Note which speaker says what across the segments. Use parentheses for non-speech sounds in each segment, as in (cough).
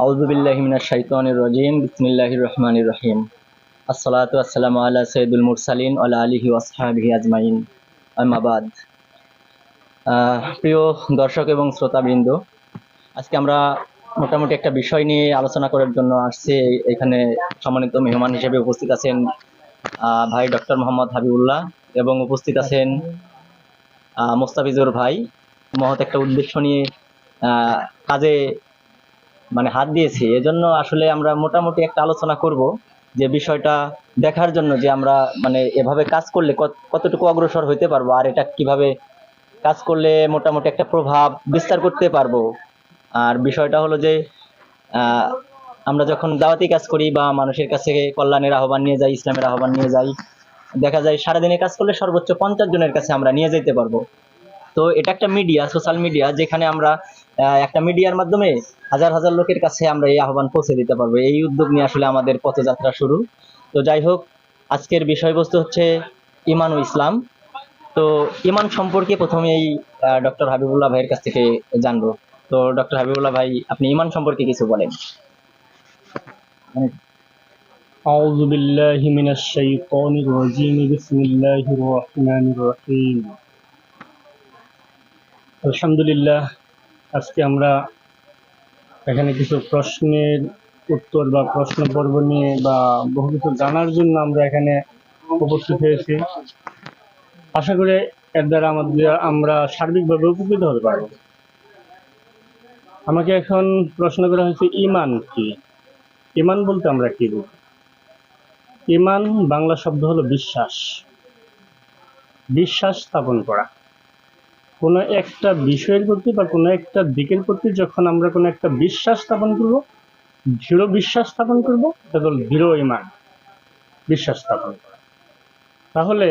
Speaker 1: রহমানির রহিম। আজমাইন। প্রিয় দর্শক এবং শ্রোতাবৃন্দ, আজকে আমরা মোটামুটি একটা বিষয় নিয়ে আলোচনা করার জন্য আসছি। এখানে সম্মানিত মেহমান হিসেবে উপস্থিত আছেন ভাই ডক্টর মোহাম্মদ হাবিবুল্লাহ এবং উপস্থিত আছেন মোস্তাফিজুর ভাই। মহৎ একটা উদ্দেশ্য নিয়ে কাজে মানে হাত দিয়েছি। এজন্য আসলে আমরা মোটামুটি একটা আলোচনা করব যে বিষয়টা দেখার জন্য যে আমরা মানে এভাবে কাজ করলে কত- কতটুকু অগ্রসর হইতে পারব আর এটা কীভাবে কাজ করলে মোটামুটি একটা প্রভাব বিস্তার করতে পারব। আর বিষয়টা হলো যে আমরা যখন দাওয়াতি কাজ করি বা মানুষের কাছে কল্যাণের আহ্বান নিয়ে যাই, ইসলামের আহ্বান নিয়ে যাই, দেখা যায় সারাদিনে কাজ করলে সর্বোচ্চ পঞ্চাশ জনের কাছে আমরা নিয়ে যেতে পারব। তো এটা একটা মিডিয়া সোশ্যাল মিডিয়া যেখানে আমরা একটা মিডিয়ার মাধ্যমে হাজার হাজার লোকের কাছে আমরা এই আহ্বান পৌঁছে দিতে পারবো এই উদ্যোগ নিয়ে আসলে আমাদের পথযাত্রা শুরু তো যাই হোক আজকের বিষয়বস্তু হচ্ছে ইমান ও ইসলাম তো ইমান সম্পর্কে প্রথমেই ডক্টর হাবিবুল্লাহ ভাইয়ের কাছ থেকে জানবো তো ডক্টর হাবিবুল্লাহ ভাই আপনি ইমান সম্পর্কে কিছু বলেন
Speaker 2: أعوذ بالله من الشيطان الرجيم بسم الله الرحمن الرحيم আলহামদুলিল্লাহ আজকে আমরা এখানে কিছু প্রশ্নের উত্তর বা প্রশ্ন পর্ব নিয়ে বা বহু কিছু জানার জন্য আমরা এখানে উপস্থিত হয়েছি। আশা করি এর দ্বারা আমাদের, আমরা সার্বিকভাবে উপকৃত হতে পারব। আমাকে এখন প্রশ্ন করা হয়েছে, ইমান কি? ইমান বলতে আমরা কি বুঝি? ইমান বাংলা শব্দ হলো বিশ্বাস। বিশ্বাস স্থাপন করা। কোনো একটা বিষয়ের প্রতি বা কোনো একটা দিকের প্রতি যখন আমরা কোনো একটা বিশ্বাস স্থাপন করব, দৃঢ় বিশ্বাস স্থাপন করব, এটা দৃঢ় ইমান, বিশ্বাস স্থাপন করা। তাহলে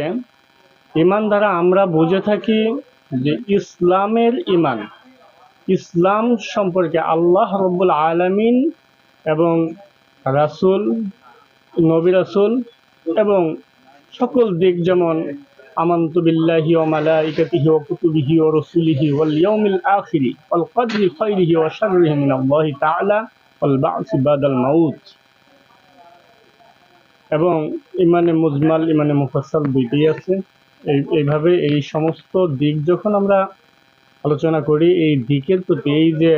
Speaker 2: ইমান দ্বারা আমরা বুঝে থাকি যে ইসলামের ইমান, ইসলাম সম্পর্কে আল্লাহ রব্বুল আলামিন এবং রাসূল, নবী রাসূল এবং সকল দিক যেমন আমান্তু বিল্লাহি ওয়া মালাইকাতিহি ওয়া কুতুবিহি ওয়া রাসূলিহি ওয়াল ইয়াউমিল আখিরি ওয়াল কদরি খাইরিহি ওয়া শাররিহি মিনাল্লাহি তাআলা ওয়াল বা'সি বাদাল মাউত। এবং ইমানে মুজমাল, ইমানে মুফাসসাল দুইটাই আছে। এই, এইভাবে এই সমস্ত দিক যখন আমরা আলোচনা করি, এই দিকের প্রতি এই যে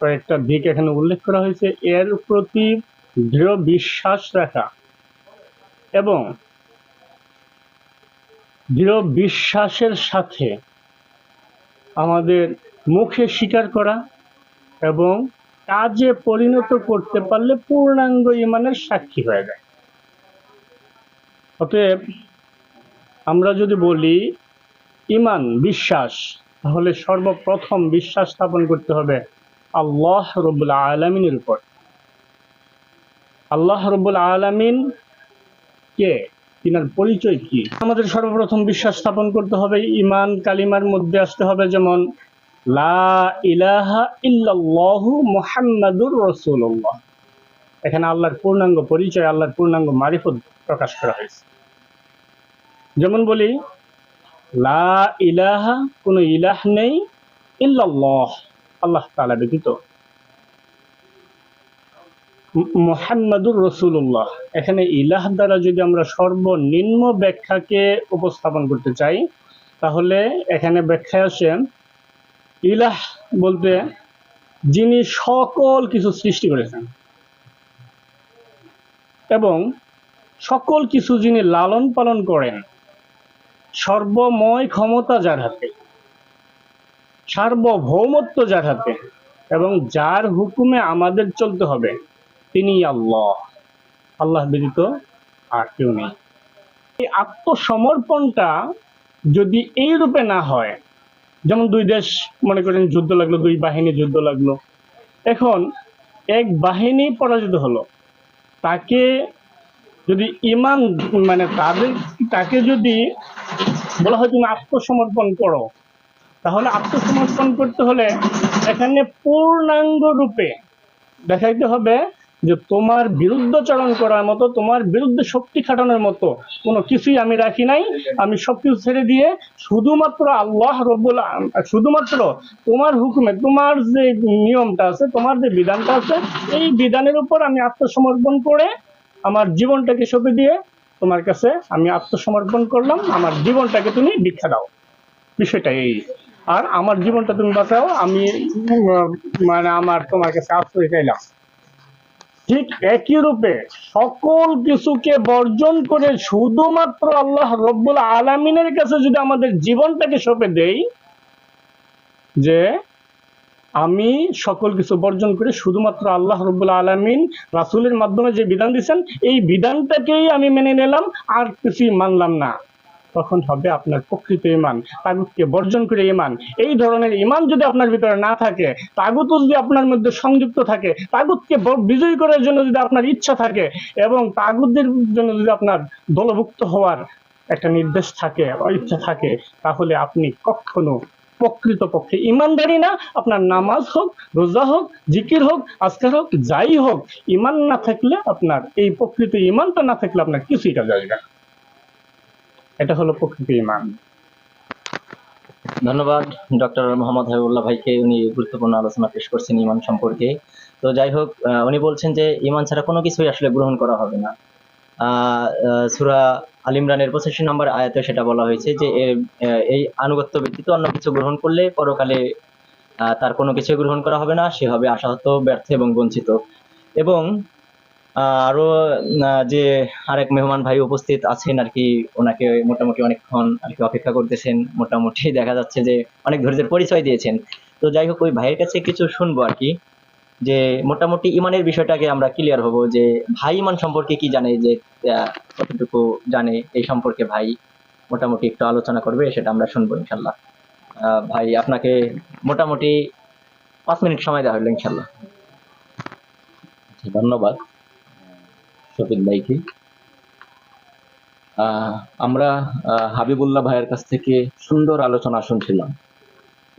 Speaker 2: কয়েকটা দিক এখানে উল্লেখ করা হয়েছে, এর প্রতি দৃঢ় বিশ্বাস রাখা এবং দৃঢ় বিশ্বাসের সাথে আমাদের মুখে স্বীকার করা এবং কাজে পরিণত করতে পারলে পূর্ণাঙ্গ ইমানের সাক্ষী হয়ে যায়। অতএব আমরা যদি বলি, ইমান, বিশ্বাস, তাহলে সর্বপ্রথম বিশ্বাস স্থাপন করতে হবে আল্লাহ রবুল আলমিনের উপর। আল্লাহ রবুল আলমিন কে? তিনার পরিচয় কি? আমাদের সর্বপ্রথম বিশ্বাস স্থাপন করতে হবে ইমান কালিমার মধ্যে আসতে হবে যেমন, লা ইলাহা ইল্লাল্লাহু মুহাম্মাদুর রাসূলুল্লাহ। এখানে আল্লাহর পূর্ণাঙ্গ পরিচয়, আল্লাহর পূর্ণাঙ্গ মারিফত প্রকাশ করা হয়েছে। যেমন বলি, লা ইলাহা কোনো ইলাহ নেই, ইল্লাল্লাহ, আল্লাহ তাআলা ব্যতীত মোহাম্মদুর রসুল্লাহ এখানে ইলাহ দ্বারা যদি আমরা সর্বনিম্ন ব্যাখ্যাকে উপস্থাপন করতে চাই, তাহলে এখানে ব্যাখ্যায় আসেন, ইলাহ বলতে যিনি সকল কিছু সৃষ্টি করেছেন এবং সকল কিছু যিনি লালন পালন করেন, সর্বময় ক্ষমতা যার হাতে, সার্বভৌমত্ব যার হাতে, এবং যার হুকুমে আমাদের চলতে হবে তিনি আল্লাহ। আল্লাহ ব্যতীত আর কেউ নেই। এই আত্মসমর্পণটা যদি এই রূপে না হয়, যেমন দুই দেশ মনে করেন যুদ্ধ লাগল, দুই বাহিনী যুদ্ধ লাগল, এখন এক বাহিনী পরাজিত হলো, তাকে যদি ইমান মানে তাদের, তাকে যদি বলা হয় তুমি আত্মসমর্পণ করো, তাহলে আত্মসমর্পণ করতে হলে এখানে পূর্ণাঙ্গ রূপে দেখাইতে হবে যে তোমার বিরুদ্ধাচরণ করার মতো, তোমার বিরুদ্ধে শক্তি খাটানোর মতো কোনো কিছুই আমি রাখি নাই। আমি সবকিছু ছেড়ে দিয়ে শুধুমাত্র আল্লাহ রব্বুল শুধুমাত্র তোমার হুকুমে, তোমার যে নিয়মটা আছে, তোমার যে বিধানটা আছে, এই বিধানের উপর আমি আত্মসমর্পণ করে আমার জীবনটাকে সঁপে দিয়ে তোমার কাছে আমি আত্মসমর্পণ করলাম। আমার জীবনটাকে তুমি দীক্ষা দাও। বিষয়টা এই। আর আমার জীবনটা তুমি বাঁচাও। আমি মানে আমার তোমার কাছে আশ্রয় চাইলাম। ঠিক একই রূপে সকল কিছুকে বর্জন করে শুধুমাত্র আল্লাহ রব্বুল আলামিনের কাছে যদি আমাদের জীবনটাকে সঁপে দেই, যে আমি সকল কিছু বর্জন করে শুধুমাত্র আল্লাহ রব্বুল আলামিন রাসুলের মাধ্যমে যে বিধান দিচ্ছেন এই বিধানটাকেই আমি মেনে নিলাম, আর কিছুই মানলাম না। তখন হবে আপনার প্রকৃত ইমান তাগুতকে বর্জন করে ইমান এই ধরনের ইমান যদি আপনার ভিতরে না থাকে তাগুত যদি আপনার মধ্যে সংযুক্ত থাকে, তাগুতকে বিজয়ী করার জন্য যদি আপনার ইচ্ছা থাকে এবং তাগুতদের জন্য যদি আপনার দলভুক্ত হওয়ার একটা নির্দেশ থাকে ইচ্ছা থাকে, তাহলে আপনি কখনো প্রকৃত পক্ষে ইমানদারি না। আপনার নামাজ হোক, রোজা হোক, জিকির হোক, আজকার হোক, যাই হোক ইমান না থাকলে আপনার, এই প্রকৃত ইমানটা না থাকলে আপনার কিছুই কাজ আসবে না। এটা হলো প্রকৃত ইমান।
Speaker 1: ধন্যবাদ, ডক্টর মোহাম্মদ হাবিবুল্লাহ ভাইকে। উনি গুরুত্বপূর্ণ আলোচনা পেশ করছেন ইমান সম্পর্কে। তো যাই হোক উনি বলছেন যে ইমান ছাড়া কোনো কিছুই আসলে গ্রহণ করা হবে না। সুরা আল ইমরানের পঁচাশি নম্বর আয়াতে সেটা বলা হয়েছে যে এই আনুগত্য ব্যতীত অন্য কিছু গ্রহণ করলে পরকালে তার কোনো কিছু গ্রহণ করা হবে না, সে হবে আশাহত, ব্যর্থ এবং বঞ্চিত। এবং আরও যে আরেক মেহমান ভাই উপস্থিত আছেন আর কি, ওনাকে মোটামুটি অনেকক্ষণ আর কি অপেক্ষা করতেছেন। মোটামুটি (laughs) দেখা যাচ্ছে যে অনেক ধৈর্যের পরিচয় দিয়েছেন। তো যাই হোক, ওই ভাইয়ের কাছে কিছু শুনব আর কি, যে মোটামুটি ইমানের বিষয়টাকে আমরা ক্লিয়ার হব যে ভাই ইমান সম্পর্কে কি জানে, যে কতটুকু জানে এই সম্পর্কে ভাই, মোটামুটি একটু আলোচনা করবে, সেটা আমরা শুনব ইনশাল্লাহ। ভাই, আপনাকে মোটামুটি পাঁচ মিনিট সময় দেওয়া হলো ইনশাল্লাহ।
Speaker 3: ধন্যবাদ। শফিক ভাইকে। আমরা হাবিবুল্লাহ ভাইয়ের কাছ থেকে সুন্দর আলোচনা শুনছিলাম।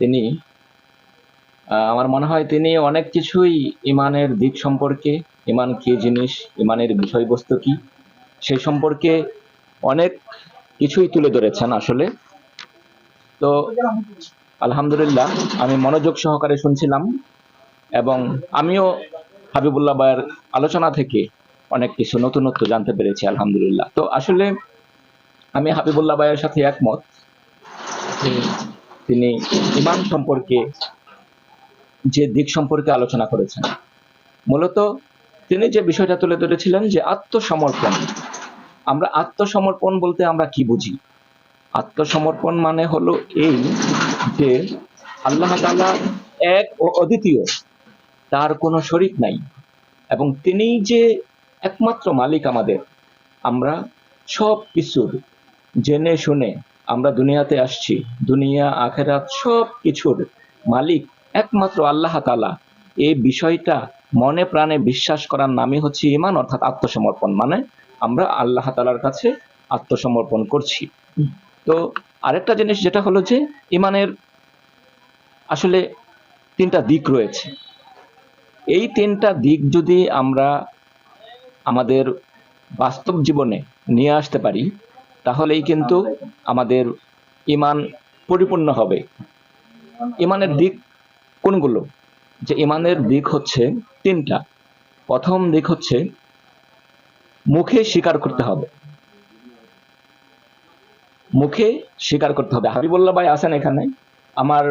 Speaker 3: তিনি আমার মনে হয় তিনি অনেক কিছুই ইমানের দিক সম্পর্কে, ইমান কি জিনিস, ইমানের বিষয়বস্তু কি সেই সম্পর্কে অনেক কিছুই তুলে ধরেছেন আসলে। তো, আলহামদুলিল্লাহ, আমি মনোযোগ সহকারে শুনছিলাম এবং আমিও হাবিবুল্লাহ ভাইয়ের আলোচনা থেকে অনেক কিছু নতুনত্ব জানতে পেরেছি, আলহামদুলিল্লাহ। তো আসলে আমি হাবিবুল্লাহ ভাইয়ের সাথে একমত। তিনি ইমান সম্পর্কে যে দিক সম্পর্কে আলোচনা করেছেন, মূলত তিনি যে বিষয়টা তুলে ধরেছিলেন যে আত্মসমর্পণ। আমরা আত্মসমর্পণ বলতে আমরা কি বুঝি? আত্মসমর্পণ মানে হলো এই যে আল্লাহ এক ও অদ্বিতীয়, তার কোনো শরিক নাই। এবং তিনি যে একমাত্র মালিক আমাদের। আমরা সব কিছুর জেনে শুনে আমরা দুনিয়াতে আসছি। দুনিয়া, আখেরাত সব কিছুর মালিক একমাত্র আল্লাহ তালা এই বিষয়টা মনে প্রাণে বিশ্বাস করার নামই হচ্ছে ইমান অর্থাৎ আত্মসমর্পণ। মানে আমরা আল্লাহ তালার কাছে আত্মসমর্পণ করছি। তো আরেকটা জিনিস যেটা হলো যে ইমানের আসলে তিনটা দিক রয়েছে। এই তিনটা দিক যদি আমরা আমাদের বাস্তব জীবনে নিয়ে আসতে পারি, তাহলেই কিন্তু আমাদের ইমান পরিপূর্ণ হবে। ইমানের দিক কোনগুলো? যে ইমানের দিক হচ্ছে তিনটা। প্রথম দিক হচ্ছে মুখে স্বীকার করতে হবে। মুখে স্বীকার করতে হবে। হাবিবুল্লাহ ভাই আছেন এখানে। আমার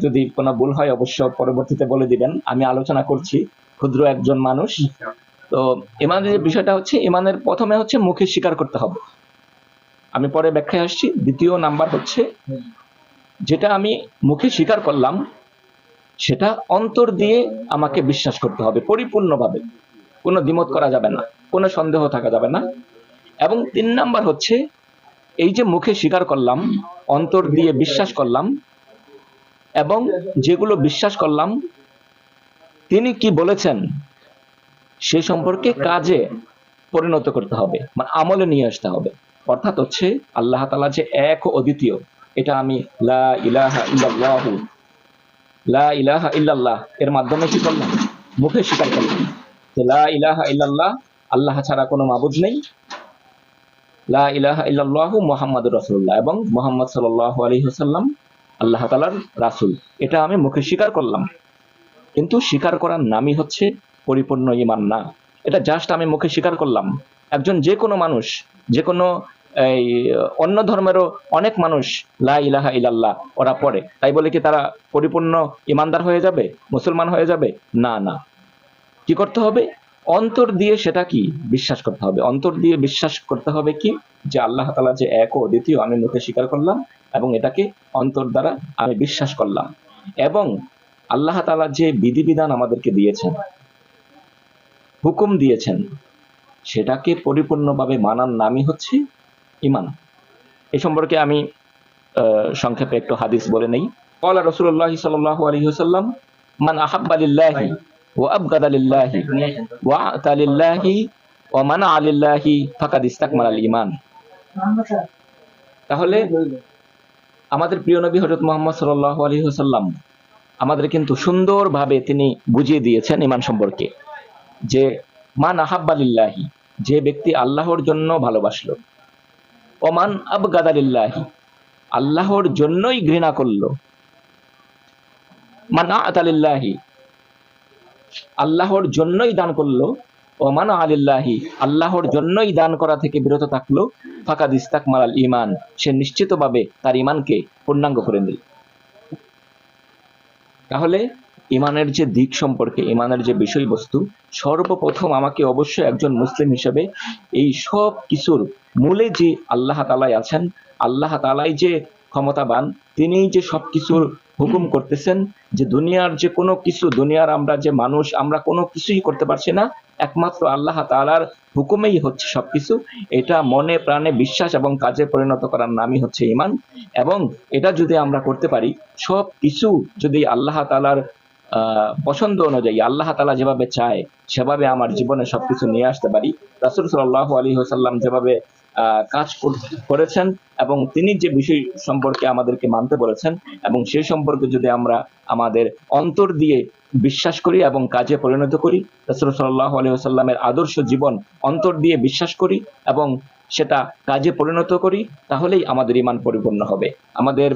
Speaker 3: যদি কোনো ভুল হয় অবশ্য পরবর্তীতে বলে দিবেন। আমি আলোচনা করছি। ক্ষুদ্র একজন মানুষ। তো ইমানের বিষয়টা হচ্ছে, ইমানের প্রথমে হচ্ছে মুখে স্বীকার করতে হবে। আমি পরে ব্যাখ্যায় আসছি। দ্বিতীয় নাম্বার হচ্ছে, যেটা আমি মুখে স্বীকার করলাম, সেটা অন্তর দিয়ে আমাকে বিশ্বাস করতে হবে, পরিপূর্ণভাবে। কোনো দ্বিমত করা যাবে না, কোনো সন্দেহ থাকা যাবে না। এবং তিন নাম্বার হচ্ছে, এই যে মুখে স্বীকার করলাম, অন্তর দিয়ে বিশ্বাস করলাম, এবং যেগুলো বিশ্বাস করলাম, তিনি কি বলেছেন? সে সম্পর্কে কাজে পরিণত করতে হবে মানে আমলে নিয়ে আসতে হবে। অর্থাৎ হচ্ছে আল্লাহ তালা যে এক অদ্বিতীয়, এটা আমি লা ইলাহা ইল্লাল্লাহু, লা ইলাহা ইল্লাল্লাহ এর মাধ্যমে কি করলাম মুখে স্বীকার করলাম। যে লা ইলাহা ইল্লাল্লাহ, আল্লাহ ছাড়া কোনো মাবুদ নেই। লা ইলাহা ইল্লাল্লাহু মুহাম্মাদুর রাসূলুল্লাহ এবং মুহাম্মদ সাল্লাল্লাহু আলাইহি ওয়াসাল্লাম আল্লাহ তাআলার রাসূল। এটা আমি মুখে স্বীকার করলাম। কিন্তু স্বীকার করার নামই হচ্ছে পরিপূর্ণ ঈমান না। এটা জাস্ট আমি মুখে স্বীকার করলাম। একজন যে কোনো মানুষ যে কোনো এই অন্য ধর্মেরও অনেক মানুষ, লা ইলাহা ইলাল্লাহ ওরা পড়ে। তাই বলে কি তারা পরিপূর্ণ ইমানদার হয়ে যাবে? মুসলমান হয়ে যাবে? না না। কি করতে হবে? অন্তর দিয়ে সেটা কি? বিশ্বাস করতে হবে। অন্তর দিয়ে বিশ্বাস করতে হবে কি? যে আল্লাহ তালা যে এক ও দ্বিতীয় আমি মুখে স্বীকার করলাম এবং এটাকে অন্তর দ্বারা আমি বিশ্বাস করলাম। এবং আল্লাহ তাআলা যে বিধিবিধান আমাদেরকে দিয়েছেন হুকুম দিয়েছেন। সেটাকে পরিপূর্ণভাবে মানার নামই হচ্ছে ইমান এ সম্পর্কে আমি সংক্ষেপে একটু হাদিস বলে নেই। কলা রসুল্লাহ সাল মান আহাব্বালিল্লাহি ও ও মানা আলিল্লাহি ফাকাদ ইমান তাহলে আমাদের প্রিয় নবী হজরত মোহাম্মদ সাল্লাহ আলী হোসাল্লাম আমাদের কিন্তু সুন্দরভাবে তিনি বুঝিয়ে দিয়েছেন ইমান সম্পর্কে। যে মান আহাব্বালিল্লাহি যে ব্যক্তি আল্লাহর জন্য ভালোবাসলো। ওমান আবগাদালিল্লাহি আল্লাহর জন্যই ঘৃণা করল। মান আতালিল্লাহি আল্লাহর জন্যই দান করল। ওমান আলিল্লাহি আল্লাহর জন্যই দান করা থেকে বিরত থাকল। ফাঁকা দিস্তাক মালাল ইমান সে নিশ্চিতভাবে তার ইমানকে পূর্ণাঙ্গ করে নিল তাহলে ইমানের যে দিক সম্পর্কে ইমানের যে বিষয়বস্তু সর্বপ্রথম আমাকে অবশ্যই একজন মুসলিম হিসেবে এই সব কিছুর মূলে যে আল্লাহ তালাই আছেন আল্লাহ তালাই যে ক্ষমতাবান তিনিই যে সব কিছুর হুকুম করতেছেন যে দুনিয়ার যে কোনো কিছু দুনিয়ার আমরা যে মানুষ আমরা কোনো কিছুই করতে পারছি না একমাত্র আল্লাহ তালার হুকুমেই হচ্ছে সবকিছু এটা মনে প্রাণে বিশ্বাস এবং কাজে পরিণত করার নামই হচ্ছে ইমান এবং এটা যদি আমরা করতে পারি সব কিছু যদি আল্লাহ তাআলার আহ, পছন্দ অনুযায়ী আল্লাহ তাআলা যেভাবে চায়, সেভাবে আমার জীবনে সবকিছু নিয়ে আসতে পারি। রাসূল সাল্লাল্লাহু আলাইহি ওয়াসাল্লাম যেভাবে কাজ করেছেন এবং তিনি যে বিষয় সম্পর্কে আমাদেরকে মানতে বলেছেন এবং সেই সম্পর্কে যদি আমরা আমাদের অন্তর দিয়ে বিশ্বাস করি এবং কাজে পরিণত করি, রাসূল সাল্লাল্লাহু আলাইহি ওয়াসাল্লামের আদর্শ জীবন অন্তর দিয়ে বিশ্বাস করি এবং সেটা কাজে পরিণত করি, তাহলেই আমাদের ইমান পরিপূর্ণ হবে। আমাদের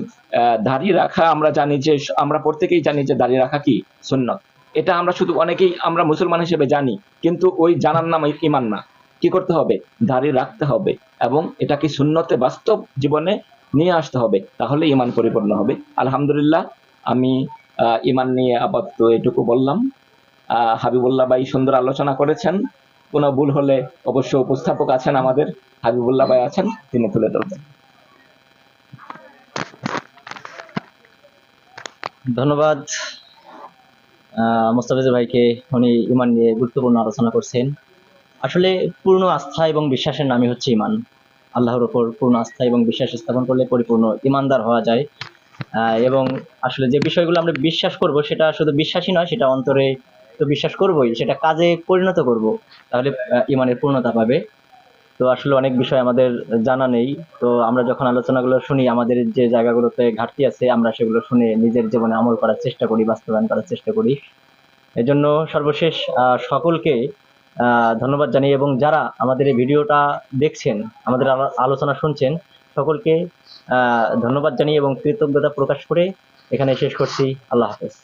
Speaker 3: দাড়ি রাখা আমরা জানি যে, আমরা প্রত্যেকেই জানি যে দাড়ি রাখা কি? সুন্নত। এটা আমরা শুধু অনেকেই আমরা মুসলমান হিসেবে জানি, কিন্তু ওই জানার নাম ইমান না। কি করতে হবে? দাড়ি রাখতে হবে এবং এটাকে শূন্যতে বাস্তব জীবনে নিয়ে আসতে হবে তাহলে ইমান পরিপূর্ণ হবে। আলহামদুলিল্লাহ, আমি ইমান নিয়ে আপাতত এটুকু বললাম। হাবিবুল্লাহ ভাই সুন্দর আলোচনা করেছেন। কোনো ভুল হলে অবশ্য উপস্থাপক আছেন আমাদের হাবিবুল্লাহ ভাই আছেন তিনি তুলে ধরবেন।
Speaker 1: ধন্যবাদ। আহ, মোস্তাফিজুর ভাইকে উনি ইমান নিয়ে গুরুত্বপূর্ণ আলোচনা করছেন। আসলে পূর্ণ আস্থা এবং বিশ্বাসের নামই হচ্ছে ইমান। আল্লাহর উপর পূর্ণ আস্থা এবং বিশ্বাস স্থাপন করলে পরিপূর্ণ ইমানদার হওয়া যায়। এবং আসলে যে বিষয়গুলো আমরা বিশ্বাস করব সেটা শুধু বিশ্বাসই নয় সেটা অন্তরে তো বিশ্বাস করবই, সেটা কাজে পরিণত করব। তাহলে ইমানের পূর্ণতা পাবে। তো আসলে অনেক বিষয় আমাদের জানা নেই। তো আমরা যখন আলোচনাগুলো শুনি, আমাদের যে জায়গাগুলোতে ঘাটতি আছে, আমরা সেগুলো শুনে নিজের জীবনে আমল করার চেষ্টা করি, বাস্তবায়ন করার চেষ্টা করি। এজন্য সর্বশেষ সকলকে ধন্যবাদ জানাই এবং যারা আমাদের এই ভিডিওটা দেখছেন, আমাদের আলোচনা শুনছেন, সকলকে ধন্যবাদ জানিয়ে এবং কৃতজ্ঞতা প্রকাশ করে এখানে শেষ করছি। আল্লাহ হাফেজ।